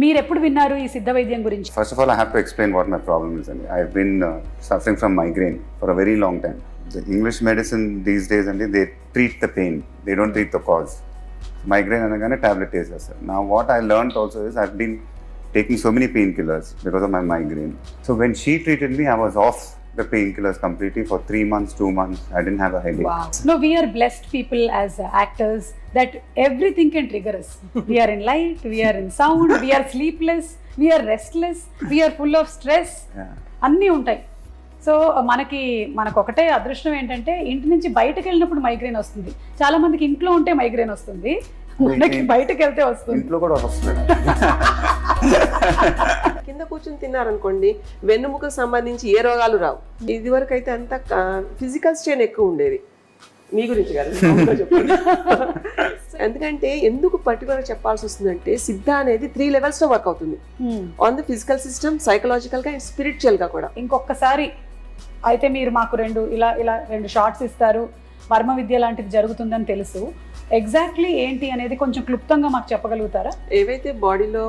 మీరు ఎప్పుడు విన్నారు ఈ సిద్ధ వైద్యం గురించి First of all, I have to explain what my problem is. And I've been uh, suffering from migraine for a very long time. The English medicine these days, and they treat the pain. They don't treat the cause. Migraine అనగానే tablet వేసేస్తారు. Now, what I learned also is I've been taking so many painkillers because of my migraine. So when she treated me, I was off the painkillers completely for three months, two months. I didn't have a headache. No, we are blessed people as uh, actors that everything can trigger us. We are in light, we are in sound, we are sleepless, we are restless, we are full of stress. Yeah. అన్నీ ఉంటాయి so మనకి మనకు ఒకటే అదృష్టం ఏంటంటే ఇంటి నుంచి బయటకు వెళ్ళినప్పుడు మైగ్రేన్ వస్తుంది చాలా మందికి ఇంట్లో ఉంటే మైగ్రేన్ వస్తుంది మనకి బయటకు వెళ్తే వస్తుంది ఇంట్లో కూడా వస్తుంది కింద కూర్చుని తిన్నారనుకోండి వెన్నుముకకు సంబంధించి ఏ రోగాలు రావు. ఇది వరకు అయితే అంతా ఫిజికల్ స్ట్రెయిన్ ఎక్కువ ఉండేది. మీ గురించి కాదు. ఎందుకంటే ఎందుకు పర్టికులర్ చెప్పాల్సి వస్తుందంటే సిద్ధ అనేది త్రీ లెవెల్స్లో వర్క్ అవుతుంది. ఆన్ ది ఫిజికల్ సిస్టమ్ సైకలాజికల్గా అండ్ స్పిరిచువల్గా కూడా. ఇంకొకసారి అయితే మీరు మాకు రెండు ఇలా ఇలా రెండు షార్ట్స్ ఇస్తారు. వర్మ విద్య లాంటిది జరుగుతుందని తెలుసు. ఎగ్జాక్ట్లీ ఏంటి అనేది కొంచెం క్లుప్తంగా మాకు చెప్పగలుగుతారా? ఏవైతే బాడీలో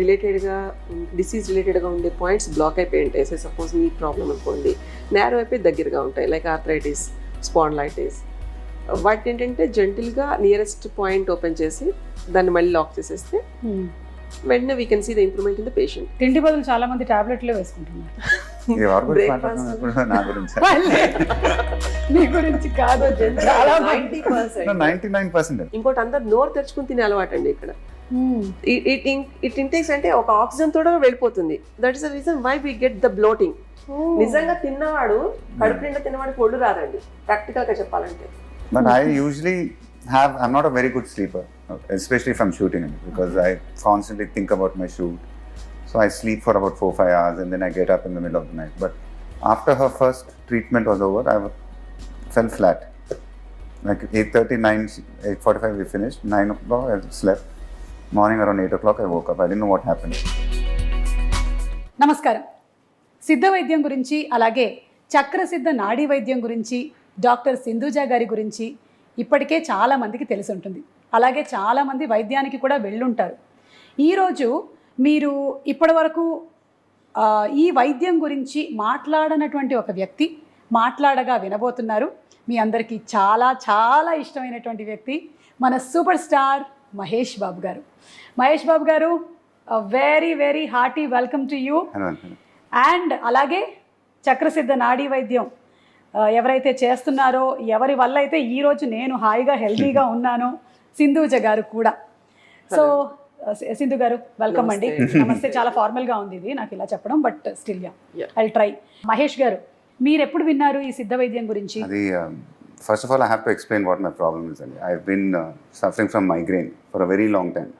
రిలేటెడ్గా డిసీజ్ రిలేటెడ్గా ఉండే పాయింట్స్ బ్లాక్ అయిపోయి ఉంటాయి. సే సపోజ్ నీ ప్రాబ్లం అనుకోండి. నేరో అయిపోయి దగ్గరగా ఉంటాయి. లైక్ ఆర్థరైటిస్ స్పాండ్లైటిస్ వాటిని ఏంటంటే జెంటిల్గా నియరెస్ట్ పాయింట్ ఓపెన్ చేసి దాన్ని మళ్ళీ లాక్ చేసేస్తే వెంటనే we can see the improvement in the patient తిండి బదులు చాలా మంది టాబ్లెట్లే వేసుకుంటున్నారు. మీ గురించి కాదు చాలా మంది. నైన్టీ నైన్ పర్సెంట్ ఇంకోటి అందరు నోరు తెరుచుకుని తినే అలవాటు అండి ఇక్కడ. Hmm. ఇట్ ఇట్ ఇంటేక్స్ అంటే ఒక ఆక్సిజన్ తోడ వెళ్ళిపోతుంది. That is the reason why we get the bloating నిజంగా తిన్నవాడు కడుపు నిండా తిన్నవాడికి ఒళ్ళు రాదండి. ప్రాక్టికల్గా చెప్పాలంటే. But I usually have, I'm not a very good sleeper, especially if I'm shooting it, because I constantly think about my shoot. So I sleep for about four, five hours and then I get up in the middle of the night. But after her first treatment was over, I fell flat. Like 8.30, 9, 8.45 we finished, 9 o'clock I slept. Morning around 8 o'clock I woke up. I didn't know what happened. నమస్కారం సిద్ధ వైద్యం గురించి అలాగే చక్రసిద్ధ నాడీ వైద్యం గురించి doctor Sindhuja గారి గురించి ఇప్పటికే చాలా మందికి తెలిసి ఉంటుంది. అలాగే చాలామంది వైద్యానికి కూడా వెళ్ళుంటారు. ఈరోజు మీరు ఇప్పటివరకు ఆ, ఈ వైద్యం గురించి మాట్లాడనటువంటి ఒక వ్యక్తి మాట్లాడగా వినబోతున్నారు. మీ అందరికీ చాలా చాలా ఇష్టమైనటువంటి వ్యక్తి మన super star Mahesh Babu garu. Mahesh Babu garu very very hearty welcome to you. And అలాగే చక్రసిద్ధ నాడీ వైద్యం ఎవరైతే చేస్తున్నారో ఎవరి వల్ల అయితే ఈరోజు నేను హాయిగా హెల్దీగా ఉన్నానో సింధూజ గారు కూడా. సో సింధు గారు వెల్కమ్ అండి. నమస్తే. చాలా ఫార్మల్గా ఉంది ఇది నాకు ఇలా చెప్పడం but still I try Mahesh garu మీరు ఎప్పుడు విన్నారు ఈ సిద్ధ వైద్యం గురించి? First of all I have to explain what my problem is అండి. I been suffering from migraine for a very long term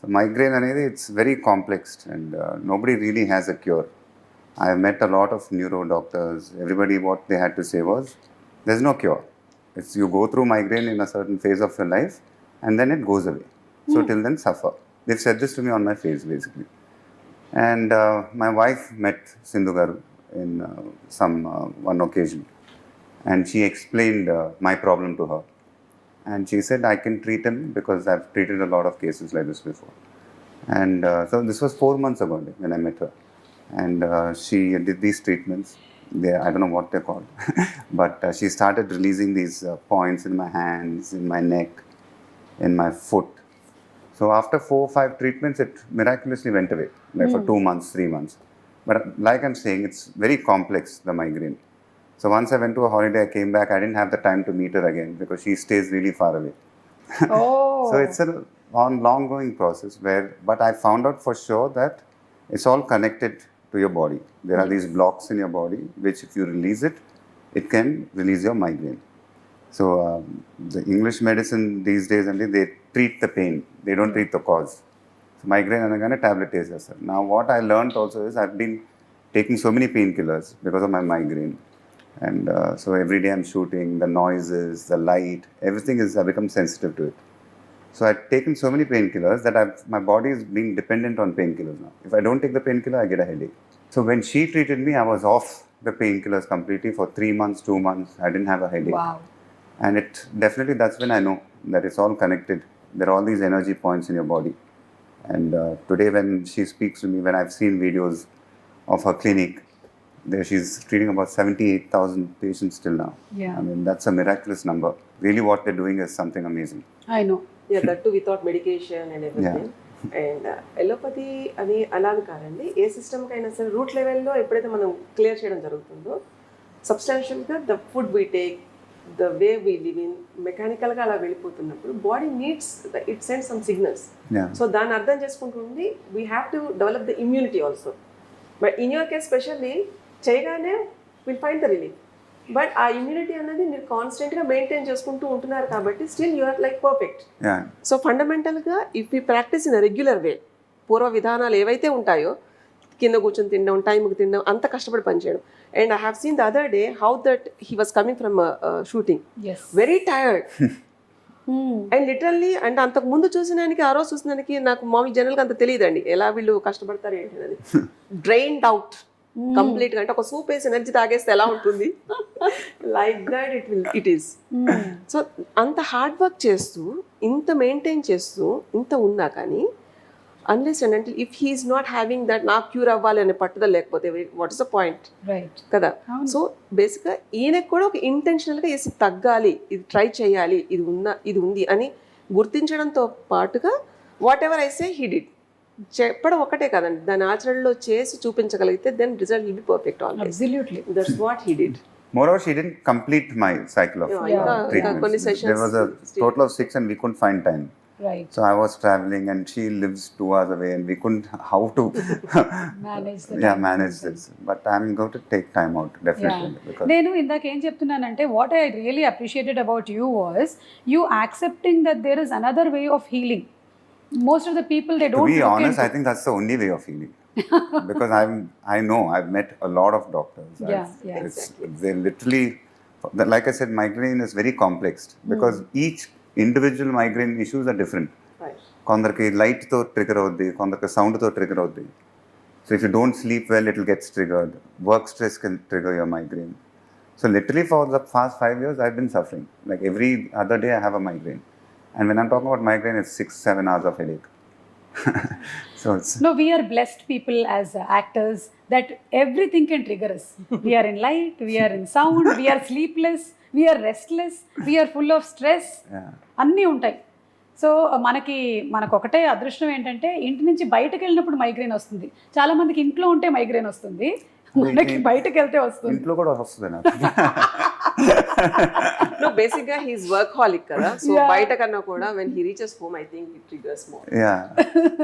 so migraine అనేది it's very complexed and nobody really has a cure I have met a lot of neuro doctors. Everybody, what they had to say was, there's no cure. It's you go through migraine in a certain phase of your life, and then it goes away. So till then, suffer. They've said this to me on my face, basically. And uh, my wife met Sindhu Garu in uh, some uh, one occasion, and she explained uh, my problem to her. And she said, I can treat him because I've treated a lot of cases like this before. And uh, so this was four months ago when I met her. And uh, she did these treatments. They, I don't know what they're called, but uh, she started releasing these uh, points in my hands, in my neck, in my foot. So after four or five treatments, it miraculously went away, like for two months, three months. But like I'm saying, it's very complex, the migraine. So once I went to a holiday, I came back, I didn't have the time to meet her again because she stays really far away. Oh So it's a on long going process where, but I found out for sure that it's all connected to your body. There are these blocks in your body which, if you release it, it can release your migraine. So um, the English medicine these days, and they treat the pain. They don't treat the cause. So migraine అనగానే tablet వేసేస్తారు. Now what I learned also is I've been taking so many painkillers because of my migraine. And uh, so every day I'm shooting, the noises, the light, everything is, I become sensitive to it. So I've taken so many painkillers that I've, my body is being dependent on painkillers now. If I don't take the painkiller, I get a headache. So when she treated me, I was off the painkillers completely for three months, two months. I didn't have a headache. Wow. And it definitely that's when I know that it's all connected. There are all these energy points in your body. And uh, today, when she speaks to me, when I've seen videos of her clinic, there she's treating about 78,000 patients till now. Yeah. I mean, that's a miraculous number. Really, what they're doing is something amazing. I know. Yeah that to without medication and everything and allopathy అని అలా అని కాదండి. ఏ సిస్టమ్కి అయినా సరే route లెవెల్లో ఎప్పుడైతే మనం క్లియర్ చేయడం జరుగుతుందో సబ్స్టాన్షియల్గా the food we take the way we live in మెకానికల్గా అలా వెళ్ళిపోతున్నప్పుడు body needs it send some signals. So దాన్ని అర్థం చేసుకుంటుంది we have to develop the immunity also but in your case specially చేయగానే will find the relief but ఆ immunity అనేది మీరు కాన్స్టెంట్గా మెయింటైన్ చేసుకుంటూ ఉంటున్నారు కాబట్టి still you are like perfect. So ఫండమెంటల్గా if you practice in regular way పూర్వ విధానాలు ఏవైతే ఉంటాయో కింద కూర్చొని తినడం టైంకి తినడం అంత కష్టపడి పనిచేయడం and I have seen the other day how that he was coming from shooting very tired. And literally అంటే అంతకు ముందు చూసినానికి ఆ రోజు చూసినానికి నాకు మామూలు జనరల్గా అంత తెలియదండి. ఎలా వీళ్ళు కష్టపడతారు ఏంటి అనేది. డ్రైన్డ్ అవుట్ కంప్లీట్గా అంటే ఒక సూప్ వేసి ఎనర్జీ తాగేస్తే ఎలా ఉంటుంది? Like that it will it is so అంత హార్డ్ వర్క్ చేస్తూ ఇంత మెయింటైన్ చేస్తూ ఇంత ఉన్నా కానీ అన్లెస్ అండ్ అంటే if he is not having that నాకు క్యూర్ అవ్వాలి అనే పట్టుదల లేకపోతే what is the point right కదా? సో బేసిక్గా ఈయనకు కూడా ఒక ఇంటెన్షనల్గా వేసి తగ్గాలి ఇది ట్రై చేయాలి ఇది ఉన్న ఇది ఉంది అని గుర్తించడంతో పాటుగా whatever I say he did చెప్పడం ఒకటే కదండి దాని ఆచరణలో చేసి చూపించగలిగితే then result will be perfect always absolutely that's what he did Moreover, she didn't complete my cycle of Yeah, treatments. కొన్ని There was a total of six, and we couldn't find time. Right So I was traveling, and she lives two hours away, and we couldn't how to manage yeah manage this. But I'm going to take time out definitely because నేను ఇందాక ఏం చెప్తున్నానంటే what I really appreciated about you was you accepting that there is another way of healing Most of the people they to don't be honest, I think that's the only way of healing. because I'm I know I've met a lot of doctors. Yeah, I've- yeah. it's, They literally, like I said, migraine is very complex because each individual migraine issues are different. కొందరికి లైట్తో trigger అవుద్ది కొందరికి సౌండ్తో trigger అవుద్ది so if you don't sleep well it will gets triggered work stress can trigger your migraine so literally for the past five years I been suffering like every other day I have a migraine And when I'm talking about migraine it's six seven hours of headache so it's No, we are blessed people as uh, actors that everything can trigger us. we are in light, we are in sound, we are sleepless, we are restless, we are full of stress. అన్నీ ఉంటాయి. So మనకి మనకు ఒకటే అదృష్టం ఏంటంటే ఇంటి నుంచి బయటకు వెళ్ళినప్పుడు మైగ్రేన్ వస్తుంది. చాలా మందికి ఇంట్లో ఉంటే మైగ్రేన్ వస్తుంది. మనకి బయటకు వెళ్తే వస్తుంది. ఇంట్లో కూడా వస్తుంది నాకు నో బేసిక్గా హీస్ వర్క్ హాలిక్ కదా సో Yeah. బయట కన్నా కూడా when he reaches home I think it triggers more yeah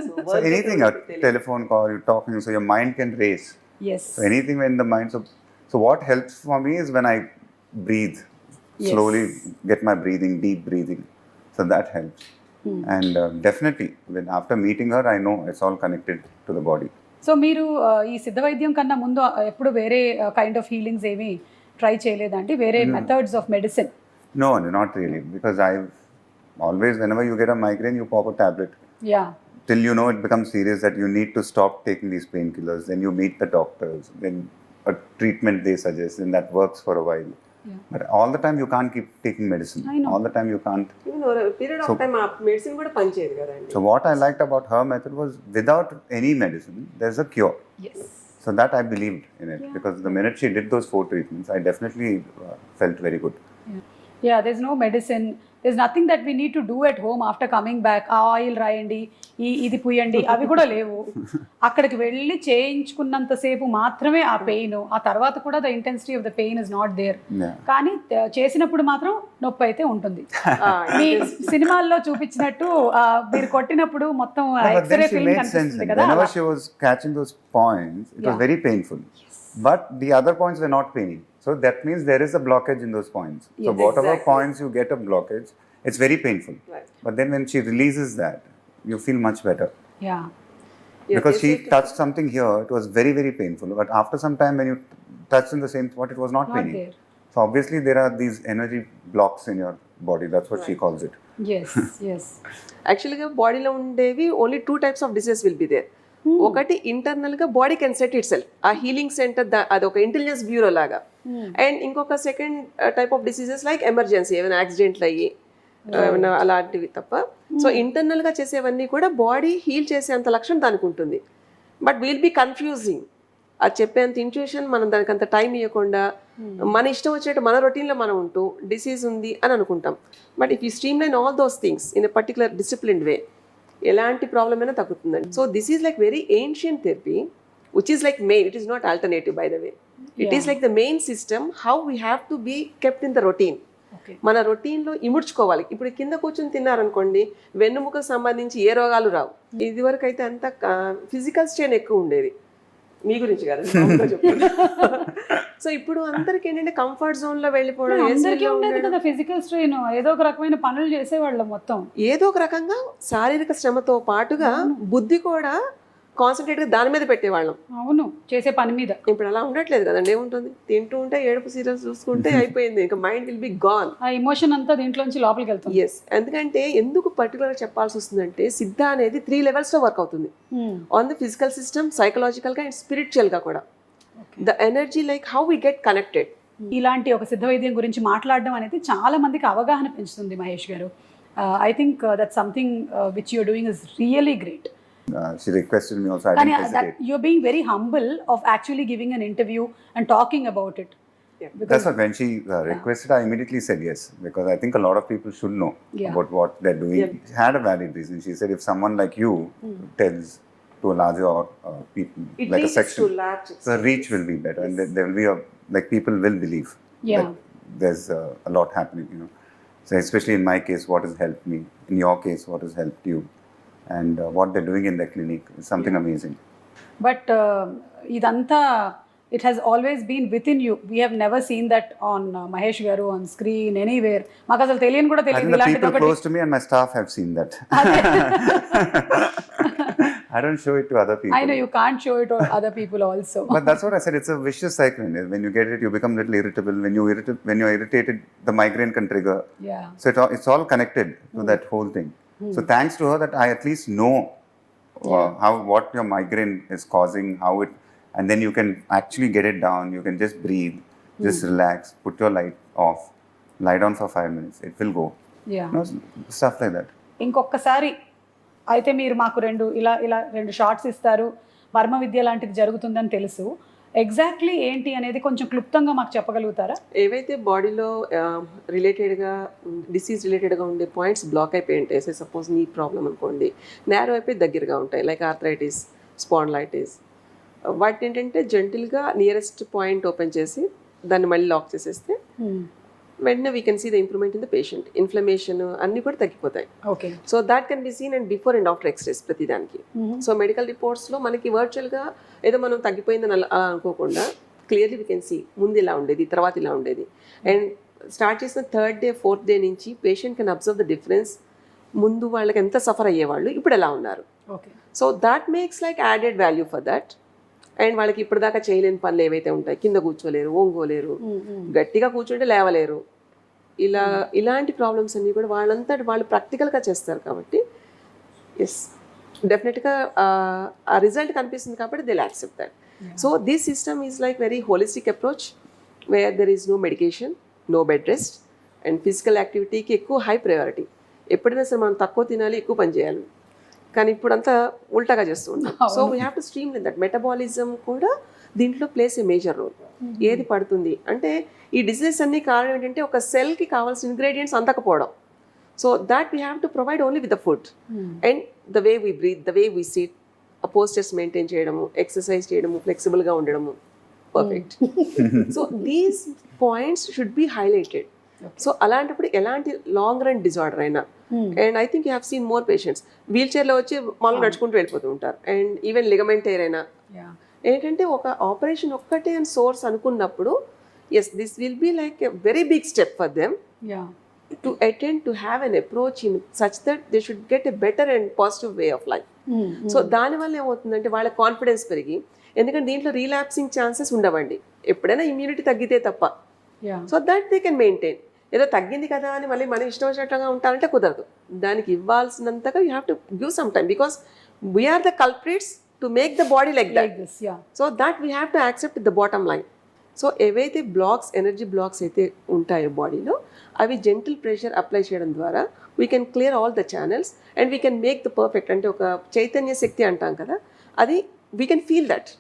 so anything telephone call you talking so your mind can race yes So anything when the mind so so what helps for me is when I breathe Yes. slowly, get my breathing, deep breathing. So that helps. And uh, definitely, when after meeting her, I know it's all connected to the body. So మీరు ఈ సిద్ధ వైద్యం కన్నా ముందు ఎప్పుడు వేరే kind of healings ఏమి try చేయలేదండి వేరే methods of medicine No, no, not really, because I've always whenever you get a migraine, you pop a tablet yeah till you know it becomes serious that you need to stop taking these painkillers. Then you meet the doctors, then a treatment they suggest, and that works for a while. Yeah. But all the time you can't keep taking medicine. I know. All the time you can't. Period of time ఆ medicine కూడా పనిచేయదు కదండి So what I liked about her method was without any medicine, there's a cure. Yes So that I believed in it because the minute she did those four treatments, I definitely uh, felt very good. Yeah there's no medicine there's nothing that we need to do at home after coming back ఆ oil రాయండి ఈ ఇది పుయ్యండి అవి కూడా లేవు అక్కడికి వెళ్ళి చేయించుకున్నంతసేపు మాత్రమే ఆ పెయిన్ ఆ తర్వాత కూడా the intensity of the pain is not there. కానీ చేసినప్పుడు మాత్రం నొప్పి అయితే ఉంటుంది మీ సినిమాల్లో చూపించినట్టు మీరు కొట్టినప్పుడు మొత్తం ఎక్స్రే ఫిల్మ్. కనిపిస్తుంది then. కదా Whenever she was catching those points, it Yeah. was very painful. But the other points were not paining. So that means there is a blockage in those points. Yes, so whatever exactly. points you get a blockage, it's very painful. Right. But then when she releases that, you feel much better. Yeah. Because yes, she yes, touched something here, it was very, very painful. But after some time, when you touched in the same spot, it was not, not So obviously, there are these energy blocks in your body. That's what right. she calls it. Yes, yes. Actually, the body only two types of disease will be there. ఒకటి ఇంటర్నల్గా body can set itself a healing centre అది ఒక intelligence bureau లాగా. And ఇంకొక second type of diseases like emergency ఏమైనా యాక్సిడెంట్లు అయ్యి ఏమైనా అలాంటివి తప్ప. సో ఇంటర్నల్గా చేసేవన్నీ కూడా బాడీ హీల్ చేసేంత లక్షణం దానికి ఉంటుంది. బట్ విల్ బి కన్ఫ్యూజింగ్ అది చెప్పేంత ఇంట్యూషన్ మనం దానికి అంత టైం ఇవ్వకుండా మన ఇష్టం వచ్చేట్టు మన రొటీన్లో మనం ఉంటూ డిసీజ్ ఉంది అని అనుకుంటాం. But if you streamline all those things in a particular discipline way ఎలాంటి ప్రాబ్లం అయినా తగ్గుతుందండి. So this is like very ancient therapy which is like main it is not alternative by the way it is like the main system how we have to be kept in the routine మన రొటీన్లో ఇముడ్చుకోవాలి. ఇప్పుడు కింద కూర్చొని తిన్నారనుకోండి వెన్నుముకకు సంబంధించి ఏ రోగాలు రావు. ఇది వరకు అయితే అంత ఫిజికల్ స్ట్రెయిన్ ఎక్కువ ఉండేది. మీ గురించి కాదు సో ఇప్పుడు అందరికి ఏంటంటే కంఫర్ట్ జోన్లో వెళ్ళిపోవడం అందరికీ ఉండేది. కదా ఫిజికల్ స్ట్రెయిన్ ఏదో ఒక రకమైన పనులు చేసేవాళ్ళం మొత్తం. ఏదో ఒక రకంగా శారీరక శ్రమతో పాటుగా బుద్ధి కూడా కాన్సన్ట్రేట్గా దాని మీద పెట్టేవాళ్ళం. అవును చేసే పని మీద. ఇప్పుడు అలా ఉండట్లేదు కదండి ఏముంటుంది? తింటూ ఉంటే ఏడుపు సీరియల్స్ చూసుకుంటే అయిపోయింది ఇంకా మైండ్ విల్ బి గాన్ ఆ ఎమోషన్ అంతా దీంట్లోంచి లోపలికి వెళ్తుంది. ఎస్ ఎందుకంటే ఎందుకు పర్టికులర్ చెప్పాల్సి వస్తుందంటే సిద్ధ అనేది త్రీ లెవెల్స్లో వర్క్ అవుతుంది. ఆన్ ద ఫిజికల్ సిస్టమ్ సైకలాజికల్గా అండ్ స్పిరిచువల్గా కూడా the energy like how we get connected ఇలాంటి ఒక సిద్ధ వైద్యం గురించి మాట్లాడడం అనేది చాలా మందికి అవగాహన పెంచుతుంది Mahesh garu. I think that something which you're doing is really great Uh, she requested me also. I didn't that, you're being very humble of actually giving an interview and talking about it. Yeah. That's what when she uh, requested, I immediately said yes because I think a lot of people should know Yeah. about what they're doing. She had a valid reason. She said if someone like you hmm. tells to a larger uh, people, It like a section, to section, large. the reach will be better and there, there will be a like people will believe. Yeah. that there's uh, a lot happening, you know. So especially in my case, what has helped me? In your case, what has helped you? and uh, what they're doing in the clinic is something amazing. But ఇదంతా it has always been with in you we have never seen that on Mahesh గారు on screen anywhere మాకు అసలు తెలియని కూడా I think తెలియదు the ఇలాంటిది people ఒకటి close to me and my staff have seen that. I don't show it to other people. I know you can't show it other people also But that's what I said. It's a vicious cycle. When you get it, you become a little irritable. When you irrit- when you're irritated, the migraine can trigger. Yeah So it all, it's all connected to that whole thing. So thanks to her that I at least know uh, how what your migraine is causing, how it, and then you can actually get it down. You can just breathe, just relax, put your light off, lie down for five minutes. It will go. Yeah You know, stuff like that. ఇంకొకసారి అయితే మీరు మాకు రెండు ఇలా ఇలా రెండు shorts ఇస్తారు వర్మ విద్య లాంటిది జరుగుతుందని తెలుసు ఎగ్జాక్ట్లీ ఏంటి అనేది కొంచెం క్లుప్తంగా మాకు చెప్పగలుగుతారా? ఏవైతే బాడీలో రిలేటెడ్గా డిసీజ్ రిలేటెడ్గా ఉండే పాయింట్స్ బ్లాక్ అయిపోయి ఉంటాయి. సే సపోజ్ నీ ప్రాబ్లం అనుకోండి. నేరో అయిపోయి దగ్గరగా ఉంటాయి. లైక్ ఆర్థరైటిస్ స్పాండ్లైటిస్ వాటిని ఏంటంటే జెంటిల్గా నియరెస్ట్ పాయింట్ ఓపెన్ చేసి దాన్ని మళ్ళీ లాక్ చేసేస్తే వెంటనే we can see the improvement in the patient inflammation అన్నీ కూడా తగ్గిపోతాయి. Okay so that can be seen and before and after x-rays ప్రతిదానికి సో మెడికల్ రిపోర్ట్స్లో మనకి వర్చువల్గా ఏదో మనం తగ్గిపోయిందని అలా అనుకోకుండా క్లియర్లీ వీ కెన్ సీ ముందు ఇలా ఉండేది తర్వాత ఇలా ఉండేది. అండ్ స్టార్ట్ చేసిన థర్డ్ డే ఫోర్త్ డే నుంచి patient can observe the difference ముందు వాళ్ళకి ఎంత సఫర్ అయ్యేవాళ్ళు ఇప్పుడు ఎలా ఉన్నారు? Okay so that makes like added value for that and వాళ్ళకి ఇప్పటిదాకా చేయలేని పనులు ఏవైతే ఉంటాయి కింద కూర్చోలేరు ఓంగోలేరు గట్టిగా కూర్చుంటే లేవలేరు. ఇలా ఇలాంటి ప్రాబ్లమ్స్ అన్నీ కూడా వాళ్ళంతా వాళ్ళు ప్రాక్టికల్గా చేస్తారు కాబట్టి ఎస్ డెఫినెట్గా ఆ రిజల్ట్ కనిపిస్తుంది కాబట్టి they accept that so this system is like very holistic approach where there is no medication no bed rest and physical యాక్టివిటీకి ఎక్కువ హై ప్రయారిటీ ఎప్పుడైనా సరే మనం తక్కువ తినాలి ఎక్కువ పని చేయాలి. కానీ ఇప్పుడు అంతా ఉల్టాగా చేస్తూ ఉంటాం so we have to stream that metabolism కూడా దీంట్లో ప్లేస్ ఏ మేజర్ రోల్ ఏది పడుతుంది? అంటే ఈ డిసీజెస్ అన్ని కారణం ఏంటంటే ఒక సెల్కి కావాల్సిన ingredients అందకపోవడం. So that we have to provide only with the food and the way we breathe the way we sit postures maintain చేయడము ఎక్సర్సైజ్ చేయడము ఫ్లెక్సిబుల్గా ఉండడము. Perfect so these points should be highlighted so అలాంటప్పుడు ఎలాంటి long run disorder అయినా and I think you have seen more patients wheel చైర్లో వచ్చి మామూలు నడుచుకుంటూ వెళ్ళిపోతూ ఉంటారు. అండ్ ఈవెన్ లిగమెంట్ యా ఏంటంటే ఒక ఆపరేషన్ ఒక్కటే అని సోర్స్ అనుకున్నప్పుడు yes this will be like a very big step for them to attend to have an approach in such that they should get a better and positive way of life so దానివల్ల ఏమవుతుందంటే వాళ్ళ confidence పెరిగి ఎందుకంటే దీంట్లో రీలాప్సింగ్ chances ఉండవండి. ఎప్పుడైనా immunity తగ్గితే తప్ప. So that they can maintain ఏదో తగ్గింది కదా అని మళ్ళీ మన ఇష్టం వచ్చినట్లుగా ఉంటారంటే కుదరదు. దానికి ఇవ్వాల్సినంతగా you have to give some time because we are the culprits to make the body like that like this yeah so that we have to accept the bottom line so ఏవైతే బ్లాక్స్ ఎనర్జీ బ్లాక్స్ అయితే ఉంటాయో బాడీలో అవి gentle pressure apply చేయడం ద్వారా we can clear all the channels and we can make the perfect అంటే ఒక చైతన్య శక్తి అంటాం కదా అది వీ కెన్ ఫీల్ దట్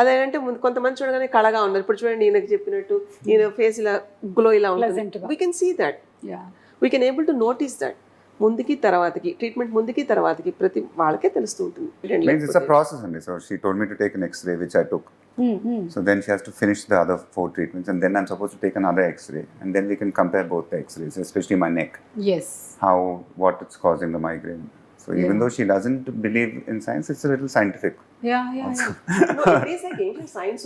అదేంటే ముందు కొంతమంది చూడగానే కళగా ఉన్నారు ఇప్పుడు చూడండి ఈయనకి చెప్పినట్టు ఈయన ఫేస్ ఇలా గ్లో ఇలా ఉంటుంది. We can see that yeah we can able to notice that ముందుకి తర్వాతకి ట్రీట్మెంట్ ముందుకి తర్వాతకి ప్రతి వాళ్ళకే తెలుస్తూ ఉంటుంది Means it's a process only. So she told me to take an X-ray, which I took. So then she has to finish the other four treatments, and then I'm supposed to take another X-ray, and then we can compare both the X-rays, especially my neck, yes how what it's causing the migraine. So even though she doesn't believe in science, it's a little scientific. Yeah yeah science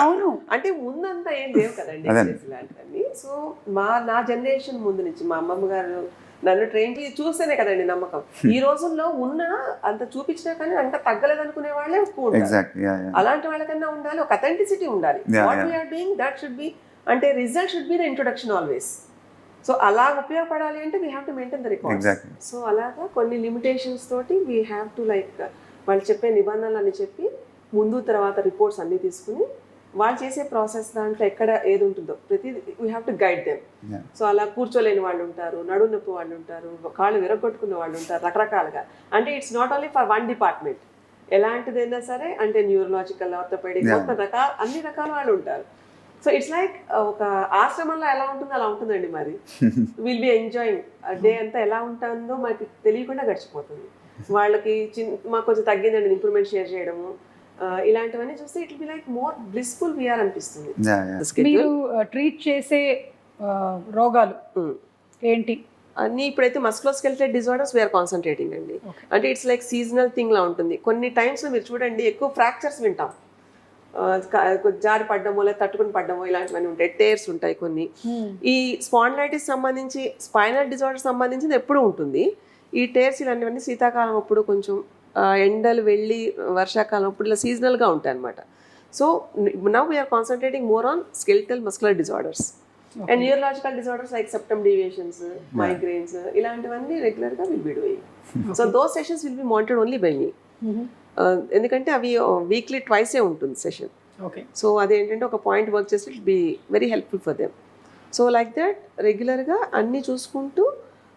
అవును అంటే ముందంతా ఏం లేవు కదండి ఇలాంటివన్నీ so మా నా generation ముందు నుంచి మా అమ్మమ్మ గారు నన్ను ట్రైన్ చేసి చూస్తేనే కదండి నమ్మకం ఈ రోజుల్లో ఉన్న అంత చూపించినా కానీ అంత తగ్గలేదు అనుకునే వాళ్ళే ఎక్కువ. Yeah. Yeah. అలాంటి వాళ్ళకన్నా ఉండాలి ఒక అథెంటిసిటీ ఉండాలి Yeah, what yeah. We are doing that should be అంటే result should be the introduction always so అలా ఉపయోగపడాలి అంటే we have to maintain the record. So అలాగా కొన్ని లిమిటేషన్స్ తోటి వీ హ్యావ్ టు లైక్ వాళ్ళు చెప్పే నిబంధనలు అని చెప్పి ముందు తర్వాత రిపోర్ట్స్ అన్ని తీసుకుని వాళ్ళు చేసే ప్రాసెస్ దాంట్లో ఎక్కడ ఏది ఉంటుందో ప్రతి we have to guide them. So అలా కూర్చోలేని వాళ్ళు ఉంటారు నడుము నొప్పి వాళ్ళు ఉంటారు కాళ్ళు విరగొట్టుకున్న వాళ్ళు ఉంటారు రకరకాలుగా అంటే it's not only for one department ఎలాంటిదైనా సరే అంటే న్యూరలాజికల్ ఆర్థోపెడిక్. మొత్తం రకాల అన్ని రకాల వాళ్ళు ఉంటారు సో ఇట్స్ లైక్ ఒక ఆశ్రమంలో ఎలా ఉంటుందో అలా ఉంటుందండి మరి. విల్ బి ఎంజాయింగ్ డే అంతా ఎలా ఉంటుందో మనకి తెలియకుండా గడిచిపోతుంది. వాళ్ళకి చిన్న మాకు కొంచెం తగ్గిందండి ఇంప్రూవ్మెంట్ షేర్ చేయడము. ఇలాంటివన్నీ చూస్తే it be like more blissful we are అనిపిస్తుంది. మీరు ట్రీట్ చేసే రోగాలు Mm. ఏంటి? అన్ని ఇప్పుడైతే మస్కులోస్కెల్టెడ్ డిజార్డర్స్ వీఆర్ కాన్సన్ట్రేటింగ్ అండి. అంటే ఇట్స్ లైక్ సీజనల్ థింగ్ లా ఉంటుంది. కొన్ని టైమ్స్ మీరు చూడండి ఎక్కువ ఫ్రాక్చర్స్ వింటాం. జారి పడ్డమో లేదా తట్టుకుని పడ్డమో ఇలాంటివన్నీ ఉంటాయి. టేర్స్ ఉంటాయి కొన్ని. ఈ స్పాండిలైటిస్ సంబంధించి స్పైనల్ డిజార్డర్ సంబంధించింది ఎప్పుడూ ఉంటుంది. ఈ టేర్స్ ఇలాంటివన్నీ శీతాకాలం అప్పుడు కొంచెం ఎండలు వెళ్ళి వర్షాకాలం అప్పుడు ఇలా సీజనల్గా ఉంటాయి అనమాట so now we are concentrating more on skeletal muscular disorders and neurological disorders like septum deviations migraines ఇలాంటివన్నీ రెగ్యులర్గా will be doing so though sessions will be monitored only by me ఎందుకంటే అవి వీక్లీ ట్వైసే ఉంటుంది సెషన్ ఓకే సో అదేంటంటే ఒక point work చేస్తే it be very helpful for them so like that రెగ్యులర్గా అన్నీ చూసుకుంటూ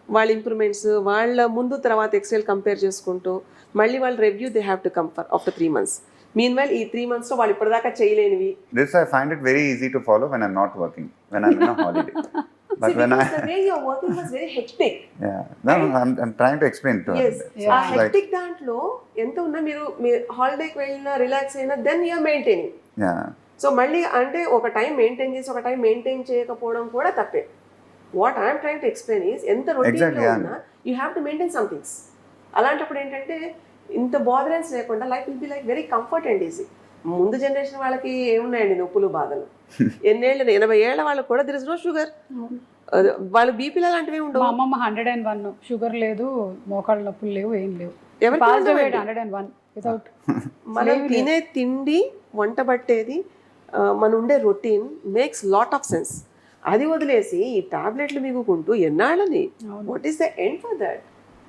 వాళ్ళ ఇంప్రూవ్మెంట్స్ వాళ్ళ ముందు తర్వాత ఎక్సెల్ కంపేర్ చేసుకుంటూ మళ్ళీ వాళ్ళ review they have to come for after three months meanwhile ఈ త్రీ మంత్స్లో వాళ్ళు ఇప్పటిదాకా చేయలేనివి. Find it very easy to follow when I'm not working, when I'm in a holiday. But See, when I, the way you're working was very hectic. yeah, no, no, I'm, I'm trying to explain to her. Yes. So ఆ hectic దాంట్లో ఎంత ఉన్నా మీరు మీ హాలిడేకి వెళ్ళినా relax అయినా then you are maintaining yeah, so మళ్ళీ అంటే ఒక టైం మెయింటైన్ చేసి ఒక టైం మెయింటైన్ చేయకపోవడం కూడా తప్పే what I'm train to explain is ఎంత Exactly, రొటీన్లో yeah. ఉన్నా you have to maintain somethings అలాంటప్పుడు ఏంటంటే ఇంత బాదరెన్స్ లేకుండా life will be like very comfort and easy ముందు జనరేషన్ వాళ్ళకి ఏమున్నాయండి నొప్పులు బాధలు? ఎన్నేళ్ళు ఎనభై ఏళ్ళ వాళ్ళకి కూడా దిర్ ఇస్ నో షుగర్ వాళ్ళు బీపీలు అలాంటివి మా ఉండవు అమ్మమ్మ హండ్రెడ్ అండ్ వన్ షుగర్ లేదు మోకాళ్ళ నొప్పులు లేవు ఏం లేవు. హండ్రెడ్ అండ్ వన్ వితౌట్ మనం తినే తిండి వంట పట్టేది మన ఉండే routine makes lot of sense అది వదిలేసి ఈ టాబ్లెట్లు మిగుకుంటూ ఎన్నాళ్ళని? What is the end for that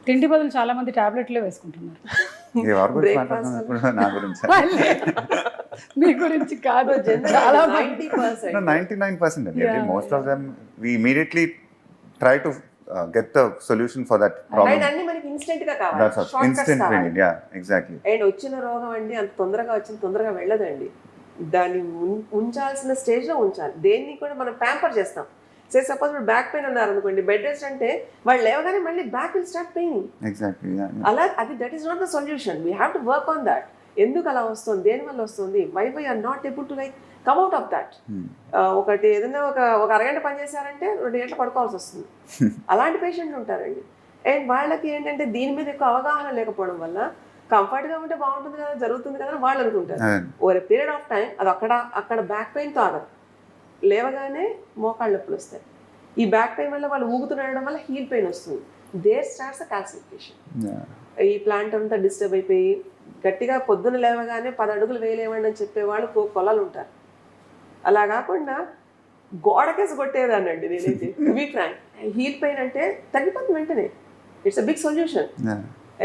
తిండి బదులు చాలా మంది టాబ్లెట్లే వేసుకుంటున్నారు. నా గురించి. మీ గురించి కాదు. చాలా మంది. Ninety percent No, 99% Yeah, most of them we immediately try to uh, get the solution for that problem. And అన్ని మనకి ఇన్స్టెంట్గా కావాలి. కావాలి. need yeah exactly. అండ్ వచ్చిన రోగం అండి అంత తొందరగా వచ్చింది తొందరగా వెళ్ళదండి. దాన్ని ఉంచాల్సిన స్టేజ్లో ఉంచాలి. దేన్ని కూడా మనం ప్యాంపర్ చేస్తాం. సే సపోజ్ ఇప్పుడు బ్యాక్ పెయిన్ అన్నారు అనుకోండి బెడ్ రెస్ట్ అంటే వాళ్ళు లేవగానే మళ్ళీ back will start pain yeah. అలా అది that is not the solution we have to work on that ఎందుకు అలా వస్తుంది? దేని వల్ల వస్తుంది? Why why are not able to like come out of that. ఒకటి ఏదైనా ఒక ఒక అరగంట పని చేశారంటే రెండు గంటలు పడుకోవాల్సి వస్తుంది. అలాంటి పేషెంట్లు ఉంటారండి. అండ్ వాళ్ళకి ఏంటంటే దీని మీద ఎక్కువ అవగాహన లేకపోవడం వల్ల కంఫర్ట్గా ఉంటే బాగుంటుంది కదా జరుగుతుంది కదా అని వాళ్ళు అనుకుంటారు. ఓవర్ పీరియడ్ ఆఫ్ టైం అది అక్కడ అక్కడ బ్యాక్ పెయిన్తో ఆగదు. లేవగానే మోకాళ్ళ నొప్పులు వస్తాయి. ఈ బ్యాక్ పెయిన్ వల్ల వాళ్ళు ఊగుతుండడం వల్ల హీల్ పెయిన్ వస్తుంది. There starts calcification. ఈ ప్లాంట్ అంతా డిస్టర్బ్ అయిపోయి గట్టిగా పొద్దున లేవగానే పది అడుగులు వేయలేమండి అని చెప్పేవాళ్ళు కొలలు ఉంటారు అలా కాకుండా గోడకేసి కొట్టేదానండి నేనైతే. మీ ఫ్రాంక్ హీల్ పెయిన్ అంటే తగ్గిపోతుంది వెంటనే. ఇట్స్ అ బిగ్ సొల్యూషన్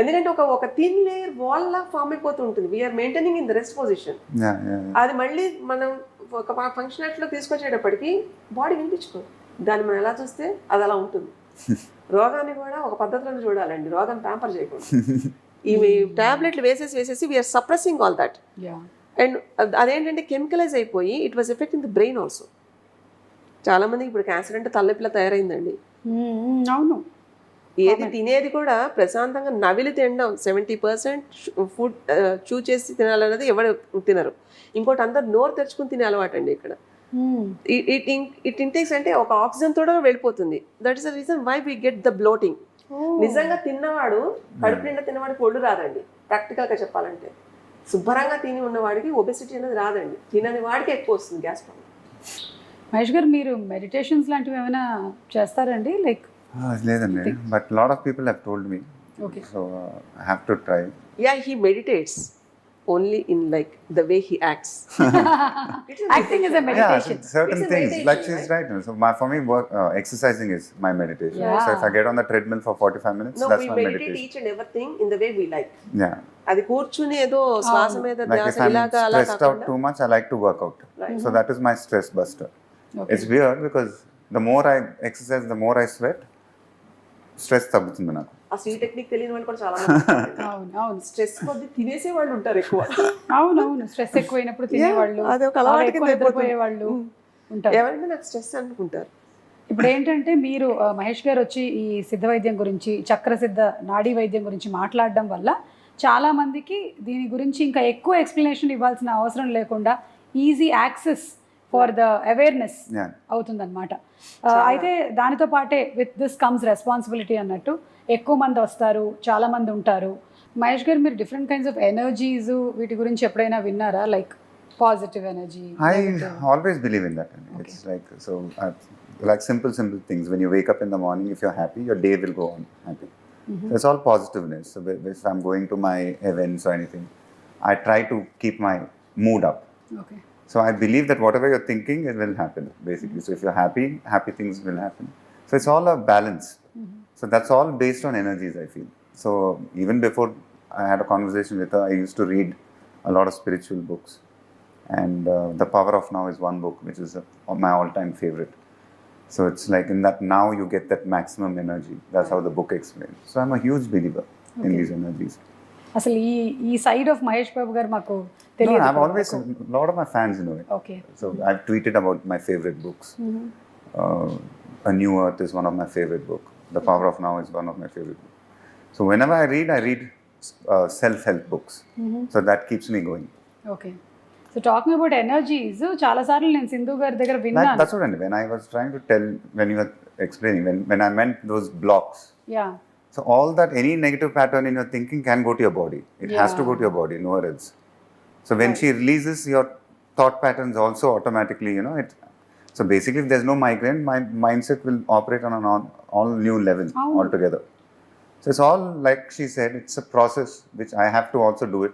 ఎందుకంటే ఒక ఒక థిన్ లేయర్ వాల్ లా ఫామ్ అయిపోతూ ఉంటుంది. We are maintaining in the rest position. అది మళ్ళీ మనం ఒక ఫంక్షనాలిటీలో తీసుకొచ్చేటప్పటికి బాడీ వినిపించుకోదు. దాన్ని మనం ఎలా చూస్తే అది అలా ఉంటుంది. రోగాన్ని కూడా ఒక పద్ధతిలో చూడాలండి. రోగాన్ని ప్యాంపర్ చేయకూడదు. ఇవి టాబ్లెట్లు వేసేసి వేసేసి we are suppressing all that yeah and అదేంటంటే కెమికలైజ్ అయిపోయి it was effect in the brain also చాలా మందికి ఇప్పుడు క్యాన్సర్ అంటే తలనొప్పిలా తయారైందండి. అవును. ఏది తినేది కూడా ప్రశాంతంగా నవిలి తినడం సెవెంటీ పర్సెంట్ ఫుడ్ చూ చేసి తినాలన్నది ఎవరు తినరు. ఇంకోటి అందరు నోరు తెరుచుకుని తినే అలవాటు అండి ఇక్కడ. ఇట్ ఇట్ ఇంటేక్స్ అంటే ఒక ఆక్సిజన్ తోడ వెళ్ళిపోతుంది. That is the reason why we get the bloating నిజంగా తిన్నవాడు కడుపు నిండా తిన్నవాడికి ఒళ్ళు రాదండి. ప్రాక్టికల్గా చెప్పాలంటే. శుభ్రంగా తిని ఉన్నవాడికి ఒబెసిటీ అనేది రాదండి. తినని వాడికి ఎక్కువ వస్తుంది గ్యాస్ ప్రాబ్లం. మహేష్ గారు మీరు మెడిటేషన్స్ లాంటివి ఏమైనా చేస్తారండి? లైక్ లేదండి but lot of people have told me okay so I have to try yeah he meditates only in like the way he acts acting is a Yeah, meditation certain It's a things. meditation, Like she's right. So my, for me, work, uh, exercising is my meditation. So if I get on the treadmill for 45 minutes, no that's we my meditate meditation. Each and everything in the way we like Yeah. అది కూర్చుని ఏదో శ్వాస మీద Like ధ్యాస if I'm ఇలాగా అలా stressed out కాకుండా too much, I like to work out. Right. So that is my stress buster. Okay. It's weird because the more I exercise, the more I stress తగ్గుతుంది నాకు. అసలు ఈ technique తెలియని వాళ్ళు కూడా చాలా మంది అవును అవును. స్ట్రెస్ కొద్ది తినేసే వాళ్ళు ఉంటారు ఎక్కువ. అవును అవును. స్ట్రెస్ ఎక్కువైనప్పుడు తినేవాళ్ళు అది ఒక వాళ్ళు ఉంటారు. ఎవరైనా నాకు స్ట్రెస్ అనుకుంటారు. ఇప్పుడు ఏంటంటే మీరు మహేష్ గారు వచ్చి ఈ సిద్ధ వైద్యం గురించి చక్ర సిద్ధ నాడీ వైద్యం గురించి మాట్లాడడం వల్ల చాలా మందికి దీని గురించి ఇంకా ఎక్కువ ఎక్స్ప్లెనేషన్ ఇవ్వాల్సిన అవసరం లేకుండా easy access for the awareness అవుతుందన్నమాట. Uh, అయితే దానితో పాటే విత్ దిస్ కమ్స్ రెస్పాన్సిబిలిటీ అన్నట్టు ఎక్కువ మంది వస్తారు చాలా మంది ఉంటారు. మహేష్ గారు మీరు డిఫరెంట్ కైండ్స్ ఆఫ్ ఎనర్జీస్ వీటి గురించి ఎప్పుడైనా విన్నారా? Like positive energy I always believe in that it's like so like simple simple things when you wake up in the morning if you happy your day will go on happy it's all positiveness so if I going to my events or anything I try to keep my mood up okay So I believe that whatever you're thinking, it will happen basically. So if you're happy, happy things will happen. So it's all a balance. So that's all based on energies, I feel. So even before I had a conversation with her, I used to read a lot of spiritual books. And uh, The Power of Now is one book, which is uh, my all time favorite. So it's like in that now you get that maximum energy. That's how the book explains. So I'm a huge believer in these energies. అసలు ఈ ఈ side of Mahesh Babu గారు మాకు No, తెలియదు I've always, a lot of my fans know it. Okay So I've tweeted about my favorite books. Uh, A New Earth is one of my favorite book. The Power of Now is one of my favorite books. So whenever I read, I read uh, self-help books. So that keeps me going. Okay so talking about energies చాలా సార్లు నేను సింధు గారి దగ్గర That, విన్నాను that's what I mean. When I was trying to tell, when you were explaining, when, when I meant those blocks. Yeah So all that, any negative pattern in your thinking can go to your body. It has to go to your body, nowhere else. So when she releases your thought patterns also automatically, you know, it. So basically, if there's no migraine, my mindset will operate on an all, all new level Oh. altogether. So it's all like she said, it's a process which I have to also do it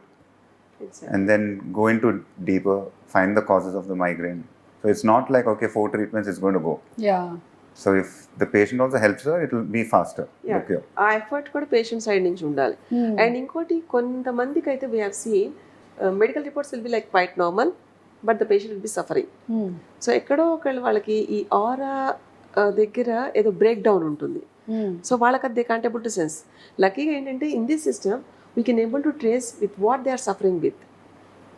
and then go into deeper, find the causes of the migraine. So it's not like okay, four treatments is going to go. Yeah So if the patient also helps her, it will be faster. Yeah. The cure. ఆ effort కూడా patient side నుంచి ఉండాలి and ఇంకోటి కొంతమందికి అయితే we have seen Medical reports will be like quite normal but the patient will be suffering so ఎక్కడో ఒకళ్ళు వాళ్ళకి ఈ ఆరా దగ్గర ఏదో బ్రేక్ డౌన్ ఉంటుంది. సో వాళ్ళకి అది they can't able to sense లక్కీగా ఏంటంటే in this system we can able to trace with what they are suffering with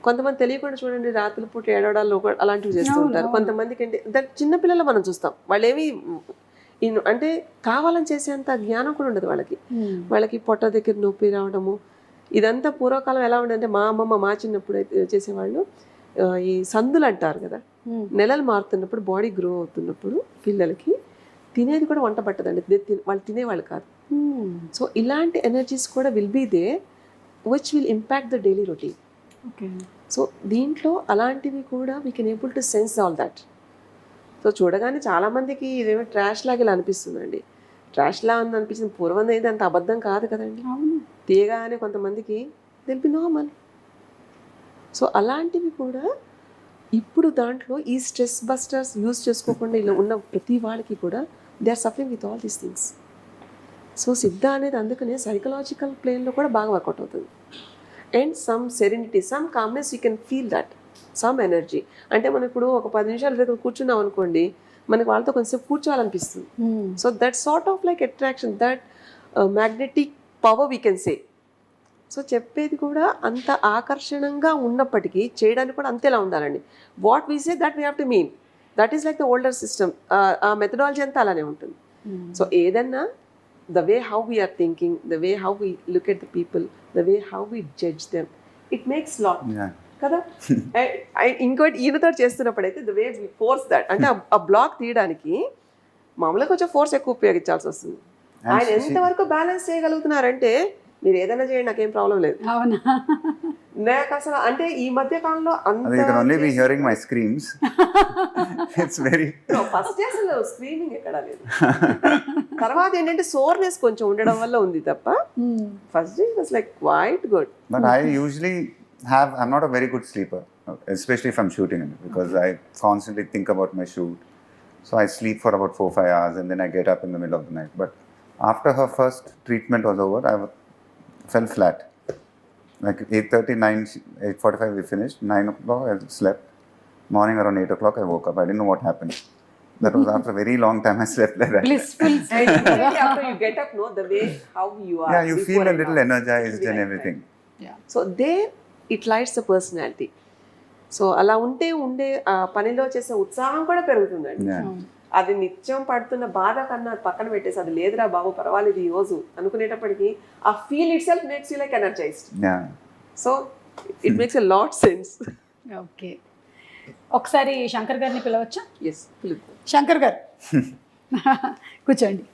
కొంతమంది తెలియకుండా చూడండి రాత్రి పూట ఏడవడాలు అలాంటివి చేస్తూ ఉంటారు. కొంతమందికి ఏంటి దట్ చిన్న పిల్లలు మనం చూస్తాం. వాళ్ళు ఏమి అంటే కావాలని చేసేంత జ్ఞానం కూడా ఉండదు వాళ్ళకి. వాళ్ళకి పొట్ట దగ్గర నొప్పి రావడము ఇదంతా పూర్వకాలం ఎలా ఉండదంటే మా అమ్మమ్మ మా చిన్నప్పుడు అయితే చేసేవాళ్ళు ఈ సందులు అంటారు కదా నెలలు మారుతున్నప్పుడు బాడీ గ్రో అవుతున్నప్పుడు పిల్లలకి తినేది కూడా వంట పట్టదండి. వాళ్ళు తినేవాళ్ళు కాదు. సో ఇలాంటి ఎనర్జీస్ కూడా will be they which will impact the daily routine. Okay. So దీంట్లో అలాంటివి కూడా we can able to sense all that. So చూడగానే చాలామందికి ఇదేమో ట్రాష్ లాగా ఇలా అనిపిస్తుందండి. ట్రాష్ లా అని అనిపించింది పూర్వం అయితే అంత అబద్ధం కాదు కదండి. అవును. తీయగానే కొంతమందికి బి నార్మల్ సో అలాంటివి కూడా ఇప్పుడు దాంట్లో ఈ స్ట్రెస్ బస్టర్స్ యూజ్ చేసుకోకుండా ఇలా ఉన్న ప్రతి వాళ్ళకి కూడా they are suffering with all these things so Siddha అనేది అందుకనే సైకలాజికల్ ప్లేన్లో కూడా బాగా వర్కౌట్ అవుతుంది. And some serenity some calmness you can feel that some energy అంటే మనం ఇప్పుడు ఒక పది నిమిషాల దగ్గర కూర్చున్నాం అనుకోండి మనకి వాళ్ళతో కొంచెం కూర్చోవాలనిపిస్తుంది Hmm. So that sort of like attraction that magnetic power we can say so చెప్పేది కూడా అంత ఆకర్షణంగా ఉన్నప్పటికీ చేయడానికి కూడా అంతేలా ఉండాలండి what we say that we have to mean that is like the older system ఆ మెథడాలజీ అంతా అలానే ఉంటుంది Hmm. సో ఏదన్నా the way how we are thinking the way how we look at the people the way how we judge them it makes lot. కదా? ఇంకోటి ఈయనతో చేస్తున్నప్పుడైతే the way we force that అంటే ఆ- black తీయడానికి మామూలుగా కొంచెం force ఎక్కువ ఉపయోగించాల్సి వస్తుంది. ఆయన ఎంతవరకు బ్యాలెన్స్ చేయగలుగుతున్నారంటే మీరు ఏదైనా చేయండి నాకేం ప్రాబ్లం లేదు. అవునా? నాకు అసలు అంటే ఈ మధ్య కాలంలో అంత hearing my screams. it's very. First అసలు స్క్రీనింగ్ ఎక్కడా లేదు. తర్వాత ఏంటంటే సోర్నెస్ కొంచెం ఉండడం వల్ల ఉంది తప్ప. First day was like quite good But I usually have I'm not a very good sleeper, especially if I'm shooting in it, because okay. I constantly think about my shoot. So I sleep for about four five hours, and then I get up in the middle of the night. But after her first treatment was over, I fell flat. Like 8.30, 9, 8.45 we finished, 9 o'clock I slept. Morning around 8 o'clock I woke up. I didn't know what happened. That was after a very long time I slept like that. Blissful sleep. after you get up, no, the way how you are. Yeah, you feel a little energized and everything. Yeah. So they it lights the personality. So అలా ఉంటే ఉండే ఆ పనిలో చేసే ఉత్సాహం కూడా పెరుగుతుందండి. అది నిత్యం పడుతున్న బాధ కన్నా అది పక్కన పెట్టేసి అది లేదురా బాబు పర్వాలేదు ఈ రోజు అనుకునేటప్పటికి ఆ feel it self makes you like energised. So it makes a lot sense. Okay. ఒకసారి శంకర్ గారిని పిలవచ్చా? ఎస్ శంకర్ గారు. కూర్చోండి.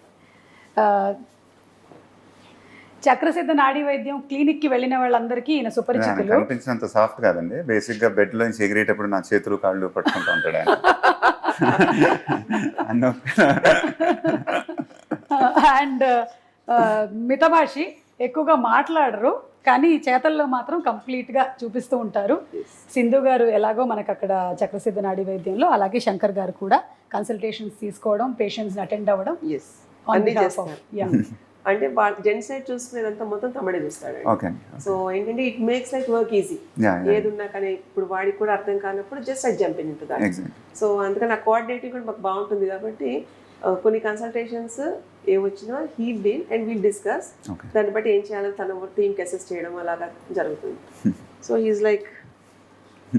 చక్రసిద్ధ నాడీ వైద్యం క్లినిక్కి వెళ్ళిన వాళ్ళందరికీ ఈయన సుపరిచితులు. కనిపించినంత సాఫ్ట్ కాదండి. బేసిక్గా బెడ్లో నుంచి ఎగిరేటప్పుడు నా చేతులు కాళ్ళు పట్టుకుంటూ ఉంటాడు ఆయన. అన్న అండ్ మితభాషి ఎక్కువగా మాట్లాడరు కానీ చేతల్లో మాత్రం కంప్లీట్గా చూపిస్తూ ఉంటారు. సింధు గారు ఎలాగో మనకు అక్కడ చక్రసిద్ధ నాడీ వైద్యంలో అలాగే శంకర్ గారు కూడా కన్సల్టేషన్స్ తీసుకోవడం పేషెంట్స్ని అటెండ్ అవ్వడం అంటే జెంట్స్ సైడ్ చూసుకునేదంతా మొత్తం తమ్ముడే చూస్తాడు సో ఏంటంటే it makes like work easy ఏది ఉన్నా కానీ ఇప్పుడు వాడికి కూడా అర్థం కానప్పుడు just I jump in that exact so అందుకని ఆ కోఆర్డినేటింగ్ కూడా మాకు బాగుంటుంది కాబట్టి కొన్ని కన్సల్టేషన్స్ ఏ వచ్చినా he deal and we'll discuss దాన్ని బట్టి ఏం చేయాలని తన టీమ్కి అసెస్ చేయడం అలాగా జరుగుతుంది. So he is like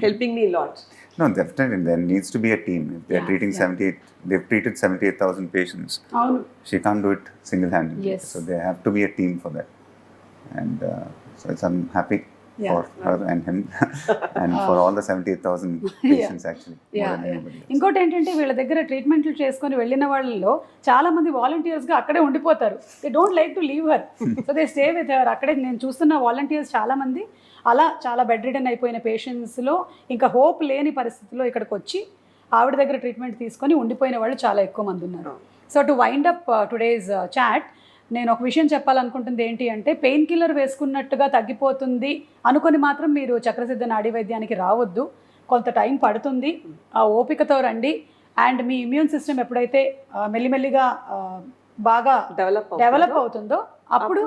helping me lot No, definitely. There needs to be a team. If they're Yeah, treating yeah. 78, they've treated 78,000 patients. అవును She can't do it single handedly. Yes. So they have to be a team for that. And uh, so it's, I'm happy Yeah. for her and him and for all the 78,000 patients actually. Yeah, else. ఇంకోటి ఏంటంటే వీళ్ళ దగ్గర ట్రీట్మెంట్లు చేసుకొని వెళ్ళిన వాళ్ళలో చాలా మంది వాలంటీర్స్గా అక్కడే ఉండిపోతారు they don't like to leave her so they stay with her అక్కడే నేను చూస్తున్న వాలంటీర్స్ చాలా మంది అలా చాలా బెడ్ రిడన్ అయిపోయిన patients లో ఇంకా హోప్ లేని పరిస్థితిలో ఇక్కడికి వచ్చి ఆవిడ దగ్గర ట్రీట్మెంట్ తీసుకొని ఉండిపోయిన వాళ్ళు చాలా ఎక్కువ మంది ఉన్నారు. So to wind up today's chat నేను ఒక విషయం చెప్పాలనుకుంటుంది ఏంటి అంటే పెయిన్ కిల్లర్ వేసుకున్నట్టుగా తగ్గిపోతుంది అనుకొని మాత్రం మీరు చక్రసిద్ధ నాడీ వైద్యానికి రావద్దు. కొంత టైం పడుతుంది. ఆ ఓపికతో రండి. అండ్ మీ ఇమ్యూన్ సిస్టమ్ ఎప్పుడైతే ఆ, మెల్లిమెల్లిగా ఆ, బాగా డెవలప్ డెవలప్ అవుతుందో అప్పుడు